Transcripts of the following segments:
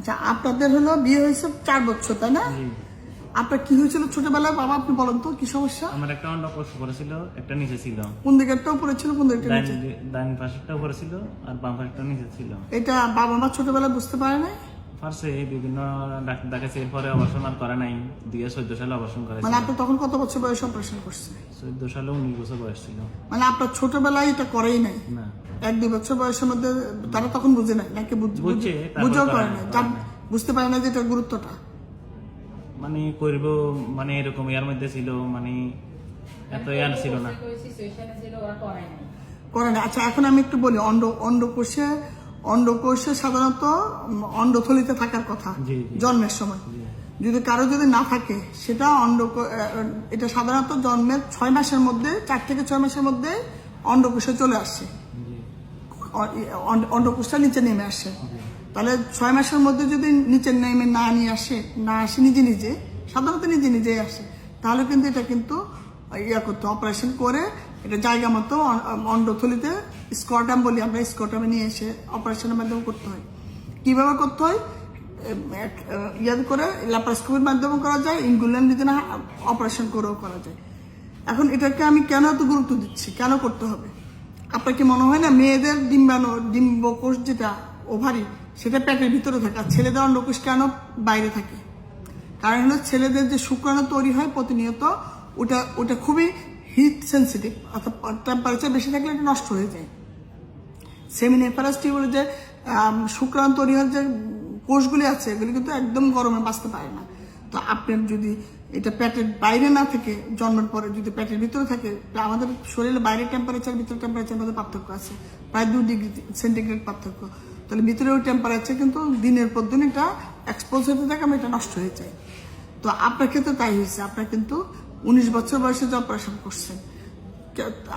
আচ্ছা আপনাদের হলো বিয়ে হয়েছে চার বছর তাই না? আপনার কি হয়েছিল ছোটবেলায়? বাবা আপনি বলেন তো কি সমস্যা? আমার একটা অন্য কষ্ট করেছিল একটা নিচে ছিল। কোন দিকেরটা উপরে ছিল কোন দিকে ডান নিচে? ডাইন পাশেরটা উপরে ছিল আর বাম পাশেরটা নিচে ছিল। এটা বাবা মা ছোটবেলায় বুঝতে পারে নাই? ফার্স্টে বিভিন্ন ডাক্তার দেখাচ্ছে এরপরে অপারেশন আর করে নাই। দিয়ে চোদ্দ সালে অপারেশন মানে আপনি তখন কত বছর বয়সে অপারেশন করছে চোদ্দ সালে উনিশ বছর বয়স ছিল। মানে আপনার ছোটবেলায় এটা করেই নাই? না। এক দুই বছর বয়সের মধ্যে তারা তখন বুঝে নাই নাকি বুঝ- বুঝেও করে করে না, করে। বুঝতে পারে না যে এটার গুরুত্বটা। মানে করব মানে এরকম ইয়ার মধ্যে ছিল মানে এত ইয়ার ছিল না। সিচুয়েশনে ছিল ওরা করে নাই। করে না আচ্ছা এখন আমি একটু বলি অন্ড অন্ডকোষে অন্ডকোষে সাধারণত অন্ডথলিতে থাকার কথা। জন্মের সময়। যদি কারও যদি না থাকে সেটা অন্ড এটা সাধারণত জন্মের ছয় মাসের মধ্যে চার থেকে ছয় মাসের মধ্যে অন্ডকোষে চলে আসে জি। অন্ডকোষটা নিচে নেমে আসে। তাহলে ছয় মাসের মধ্যে যদি নিচে নেমে না নিয়ে আসে না আসে নিজে নিজে সাধারণত নিজে নিজেই আসে তাহলে কিন্তু এটা কিন্তু ইয়া করতে অপারেশন করে এটা জায়গা মতো অন্ডথলিতে স্কটাম বলি আমরা স্কটামে নিয়ে এসে অপারেশনের মাধ্যমে করতে হয়। কীভাবে করতে হয়? ইয়া করে ল্যাপারোস্কোপির মাধ্যমে করা যায় ইনগুলেন যদি না অপারেশন করেও করা যায়। এখন এটাকে আমি কেন এত গুরুত্ব দিচ্ছি? কেন করতে হবে? আপনার কি মনে হয় না, মেয়েদের ডিম্বাণু, ডিম্বকোষ যেটা, ওভারি, সেটা পেটের ভিতরে থাকে, আর ছেলেদের অন্ডকোষ কেন বাইরে থাকে? কারণ হলো ছেলেদের যে শুক্রাণু তৈরি হয় প্রতিনিয়ত, ওটা ওটা খুবই হিট সেন্সিটিভ অর্থাৎ টেম্পারেচার বেশি থাকলে এটা নষ্ট হয়ে যায়। সেমিনেফারাস টিউবের যে শুক্রাণু তৈরি হওয়ার যে কোষগুলি আছে, এগুলি কিন্তু একদম গরমে বাঁচতে পারে না। তো আপনার যদি এটা পেটের বাইরে না থেকে জন্মের পরে, যদি পেটের ভিতরে থাকে আমাদের শরীরের বাইরের টেম্পারেচার ভিতরে টেম্পারেচার মধ্যে পার্থক্য আছে। প্রায় দু ডিগ্রি সেন্টিগ্রেড পার্থক্য। তাহলে ভিতরে ওই টেম্পারেচার কিন্তু দিনের পর দিন এটা এক্সপোজ হতে থাকে আমি এটা নষ্ট হয়ে যায়। তো আপনার ক্ষেত্রে তাই হয়েছে। আপনার কিন্তু উনিশ বছর বয়সে যে অপারেশন করছেন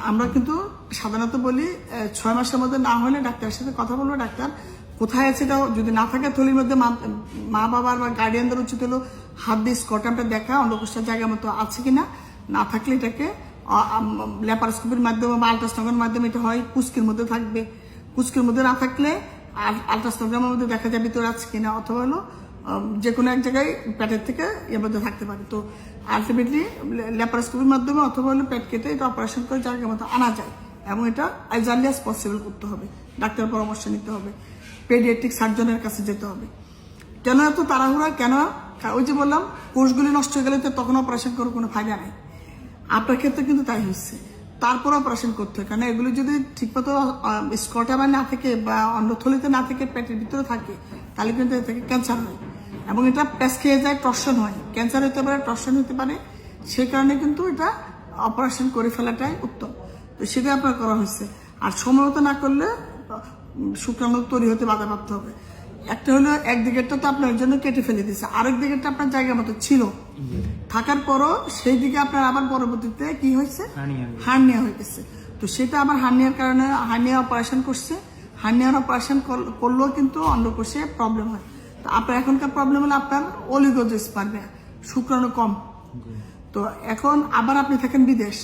আমরা কিন্তু সাধারণত বলি ছয় মাসের মধ্যে না হলে ডাক্তারের সাথে কথা বলব। ডাক্তার, কোথায় আছে এটা যদি না থাকে, থলির মধ্যে মা বাবার বা গার্ডিয়ানদের উচিত হলো হাত দিয়ে স্কটামটা দেখা অন্ডকোষটার জায়গা মতো আছে কিনা, না থাকলে এটাকে ল্যাপারোস্কোপির মাধ্যমে বা আলট্রাসনোগ্রামের মাধ্যমে এটা হয়, কুস্কির মধ্যে থাকবে। কুস্কির মধ্যে না থাকলে আলট্রাসনোগ্রামের মধ্যে দেখা যাবে ভিতরে আছে কিনা, অথবা হলো যে কোনো এক জায়গায় প্যাটের থেকে এর মধ্যে থাকতে পারে। তো আলটিমেটলি ল্যাপারোস্কোপির মাধ্যমে অথবা হলো পেট কেটে এটা অপারেশন করে জায়গার মতো আনা যায় এবং এটা অ্যাজ পসিবল করতে হবে। ডাক্তার পরামর্শ নিতে হবে। পেডিয়াট্রিক সার্জনের কাছে যেতে হবে। কেন এত তাড়াহুড়া? কেন? ওই যে বললাম, কোষগুলি নষ্ট হয়ে গেলে তো তখন অপারেশন করে কোনো ফায়দা নেই। আপনার ক্ষেত্রে কিন্তু তাই হচ্ছে। তারপর অপারেশন করতে হয়। কারণ এগুলো যদি ঠিকমতো স্কটামে না থেকে বা অন্ডথলিতে না থেকে পেটের ভিতরে থাকে, তাহলে কিন্তু এ থেকে ক্যান্সার হয়। এবং এটা প্যাস খেয়ে যায় টর্শন হয়। ক্যান্সার হতে পারে টর্শন হতে পারে। সেই কারণে কিন্তু এটা অপারেশন করে ফেলাটাই উত্তম। তো সেটা আপনার করা হয়েছে। আর সময় মতো না করলে শুক্রাণু তৈরি হতে বাধাপ্রাপ্ত হবে। একটা হলো এক দিকেরটা তো আপনার জন্য কেটে ফেলে দিয়েছে। আরেক দিকেরটা আপনার জায়গা মতো ছিল। থাকার পরও সেই দিকে আপনার আবার পরবর্তীতে কি হয়েছে? হার্নিয়া হয়ে গেছে। তো সেটা আবার হার্নিয়ার কারণে হার্নিয়া অপারেশন করছে। হার্নিয়ার অপারেশন করলেও কিন্তু অন্ডকোষে প্রবলেম হয়। আপনার এখনকার প্রবলেম হলো আপনার অলিগোজেস পারবে শুক্রাণু কম। তো এখন আবার আপনি থাকেন বিদেশ,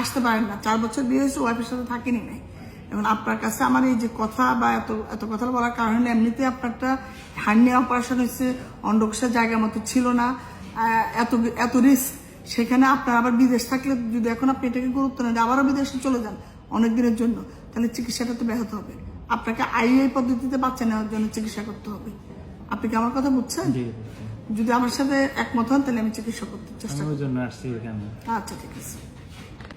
আসতে পারেন না। চার বছর বিয়ে হয়েছে ওয়াইফের সাথে থাকেনি নাই এখন আপনার কাছে আমার এই যে কথা বা এত এত কথা বলার কারণ এমনিতে আপনারটা হার্নিয়া অপারেশন হয়েছে অন্ডকোষের জায়গা মতো ছিল না এত এত রিস্ক সেখানে আপনার আবার বিদেশ থাকলে যদি এখন আপনি এটাকে গুরুত্ব নেন আবারও বিদেশে চলে যান অনেক দিনের জন্য, তাহলে চিকিৎসাটা তো ব্যাহত হবে। আপনাকে আইএ পদ্ধতিতে বাচ্চা নেওয়ার জন্য চিকিৎসা করতে হবে। আপনি কি আমার কথা বুঝছেন? যদি আমার সাথে একমত হন তাহলে আমি চিকিৎসা করতে চেষ্টা করব। আচ্ছা ঠিক আছে।